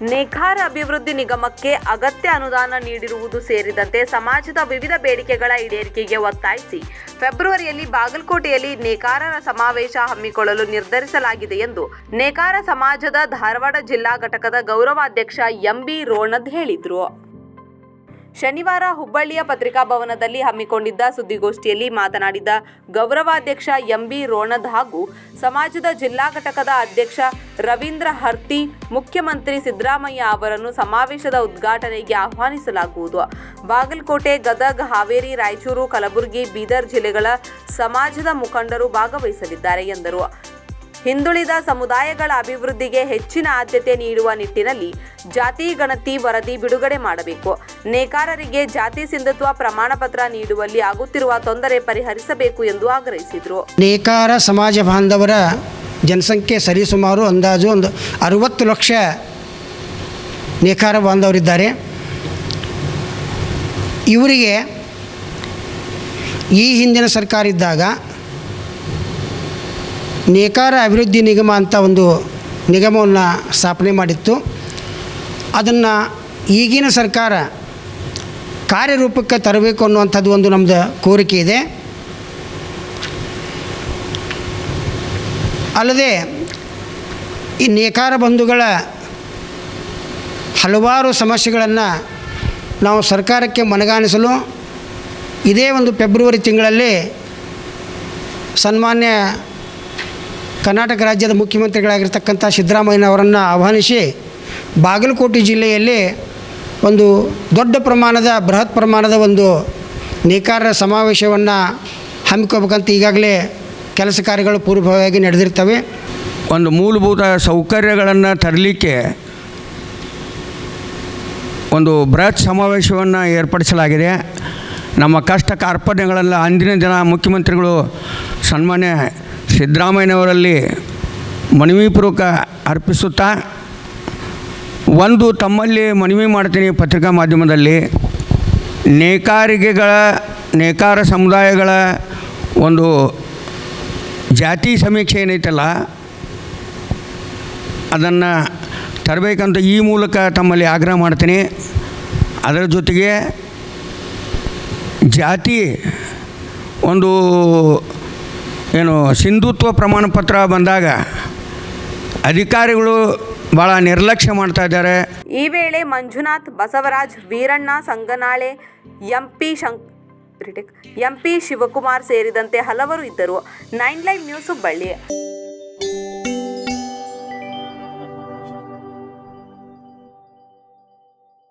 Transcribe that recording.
ನೇಕಾರ ಅಭಿವೃದ್ಧಿ ನಿಗಮಕ್ಕೆ ಅಗತ್ಯ ಅನುದಾನ ನೀಡಿರುವುದು ಸೇರಿದಂತೆ ಸಮಾಜದ ವಿವಿಧ ಬೇಡಿಕೆಗಳ ಈಡೇರಿಕೆಗೆ ಒತ್ತಾಯಿಸಿ ಫೆಬ್ರವರಿಯಲ್ಲಿ ಬಾಗಲಕೋಟೆಯಲ್ಲಿ ನೇಕಾರರ ಸಮಾವೇಶ ಹಮ್ಮಿಕೊಳ್ಳಲು ನಿರ್ಧರಿಸಲಾಗಿದೆ ಎಂದು ನೇಕಾರ ಸಮಾಜದ ಧಾರವಾಡ ಜಿಲ್ಲಾ ಘಟಕದ ಗೌರವಾಧ್ಯಕ್ಷ ಎಂಬಿ ರೋಣದ್ ಹೇಳಿದರು. ಶನಿವಾರ ಹುಬ್ಬಳ್ಳಿಯ ಪತ್ರಿಕಾಭವನದಲ್ಲಿ ಹಮ್ಮಿಕೊಂಡಿದ್ದ ಸುದ್ದಿಗೋಷ್ಠಿಯಲ್ಲಿ ಮಾತನಾಡಿದ ಗೌರವಾಧ್ಯಕ್ಷ ಎಂಬಿ ರೋಣದ್ ಹಾಗೂ ಸಮಾಜದ ಜಿಲ್ಲಾ ಘಟಕದ ಅಧ್ಯಕ್ಷ ರವೀಂದ್ರ ಹರ್ತಿ, ಮುಖ್ಯಮಂತ್ರಿ ಸಿದ್ದರಾಮಯ್ಯ ಅವರನ್ನು ಸಮಾವೇಶದ ಉದ್ಘಾಟನೆಗೆ ಆಹ್ವಾನಿಸಲಾಗುವುದು. ಬಾಗಲಕೋಟೆ, ಗದಗ್, ಹಾವೇರಿ, ರಾಯಚೂರು, ಕಲಬುರಗಿ, ಬೀದರ್ ಜಿಲ್ಲೆಗಳ ಸಮಾಜದ ಮುಖಂಡರು ಭಾಗವಹಿಸಲಿದ್ದಾರೆ ಎಂದರು. ಹಿಂದುಳಿದ ಸಮುದಾಯಗಳ ಅಭಿವೃದ್ಧಿಗೆ ಹೆಚ್ಚಿನ ಆದ್ಯತೆ ನೀಡುವ ನಿಟ್ಟಿನಲ್ಲಿ ಜಾತಿ ಗಣತಿ ವರದಿ ಬಿಡುಗಡೆ ಮಾಡಬೇಕು. ನೇಕಾರರಿಗೆ ಜಾತಿ ಸಿಂಧುತ್ವ ಪ್ರಮಾಣ ಪತ್ರ ನೀಡುವಲ್ಲಿ ಆಗುತ್ತಿರುವ ತೊಂದರೆ ಪರಿಹರಿಸಬೇಕು ಎಂದು ಆಗ್ರಹಿಸಿದರು. ನೇಕಾರ ಸಮಾಜ ಬಾಂಧವರ ಜನಸಂಖ್ಯೆ ಸರಿಸುಮಾರು ಅಂದಾಜು ಒಂದು ಅರುವತ್ತು ಲಕ್ಷ ನೇಕಾರ ಬಾಂಧವರಿದ್ದಾರೆ. ಇವರಿಗೆ ಈ ಹಿಂದಿನ ಸರ್ಕಾರ ಇದ್ದಾಗ ನೇಕಾರ ಅಭಿವೃದ್ಧಿ ನಿಗಮ ಅಂತ ಒಂದು ನಿಗಮವನ್ನು ಸ್ಥಾಪನೆ ಮಾಡಿತ್ತು. ಅದನ್ನು ಈಗಿನ ಸರ್ಕಾರ ಕಾರ್ಯರೂಪಕ್ಕೆ ತರಬೇಕು ಅನ್ನುವಂಥದ್ದು ಒಂದು ನಮ್ಮದು ಕೋರಿಕೆ ಇದೆ. ಅಲ್ಲದೆ ಈ ನೇಕಾರ ಬಂಧುಗಳ ಹಲವಾರು ಸಮಸ್ಯೆಗಳನ್ನು ನಾವು ಸರ್ಕಾರಕ್ಕೆ ಮನಗಾಣಿಸಲು ಇದೇ ಒಂದು ಫೆಬ್ರವರಿ ತಿಂಗಳಲ್ಲಿ ಸನ್ಮಾನ್ಯ ಕರ್ನಾಟಕ ರಾಜ್ಯದ ಮುಖ್ಯಮಂತ್ರಿಗಳಾಗಿರ್ತಕ್ಕಂಥ ಸಿದ್ದರಾಮಯ್ಯನವರನ್ನು ಆಹ್ವಾನಿಸಿ ಬಾಗಲಕೋಟೆ ಜಿಲ್ಲೆಯಲ್ಲಿ ಒಂದು ದೊಡ್ಡ ಪ್ರಮಾಣದ, ಬೃಹತ್ ಪ್ರಮಾಣದ ಒಂದು ನೇಕಾರರ ಸಮಾವೇಶವನ್ನು ಹಮ್ಮಿಕೋಬೇಕಂತ ಈಗಾಗಲೇ ಕೆಲಸ ಕಾರ್ಯಗಳು ಪೂರ್ವಭಾವಿಯಾಗಿ ನಡೆದಿರ್ತವೆ. ಒಂದು ಮೂಲಭೂತ ಸೌಕರ್ಯಗಳನ್ನು ತರಲಿಕ್ಕೆ ಒಂದು ಬೃಹತ್ ಸಮಾವೇಶವನ್ನು ಏರ್ಪಡಿಸಲಾಗಿದೆ. ನಮ್ಮ ಕಷ್ಟ ಕಾರ್ಪಣ್ಯಗಳೆಲ್ಲ ಅಂದಿನ ದಿನ ಮುಖ್ಯಮಂತ್ರಿಗಳು ಸನ್ಮಾನ್ಯ ಸಿದ್ದರಾಮಯ್ಯನವರಲ್ಲಿ ಮನವಿ ಪೂರ್ವಕ ಅರ್ಪಿಸುತ್ತಾ ಒಂದು ತಮ್ಮಲ್ಲಿ ಮನವಿ ಮಾಡ್ತೀನಿ ಪತ್ರಿಕಾ ಮಾಧ್ಯಮದಲ್ಲಿ ನೇಕಾರಿಕೆಗಳ ನೇಕಾರ ಸಮುದಾಯಗಳ ಒಂದು ಜಾತಿ ಸಮೀಕ್ಷೆ ಏನೈತಲ್ಲ, ಅದನ್ನು ತರಬೇಕಂತ ಈ ಮೂಲಕ ತಮ್ಮಲ್ಲಿ ಆಗ್ರಹ ಮಾಡ್ತೀನಿ. ಅದರ ಜೊತೆಗೆ ಜಾತಿ ಒಂದು ಏನು ಸಿಂಧುತ್ವ ಪ್ರಮಾಣ ಪತ್ರ ಬಂದಾಗ ಅಧಿಕಾರಿಗಳು ಭಾಳ ನಿರ್ಲಕ್ಷ್ಯ ಮಾಡ್ತಾ ಇದ್ದಾರೆ. ಈ ವೇಳೆ ಮಂಜುನಾಥ್ ಬಸವರಾಜ್ ವೀರಣ್ಣ ಸಂಗನಾಳೆ ಎಂಪಿ ಶಂಕ್ ಎಂಪಿ ಶಿವಕುಮಾರ್ ಸೇರಿದಂತೆ ಹಲವರು ಇದ್ದರು. Nine live news Hubballi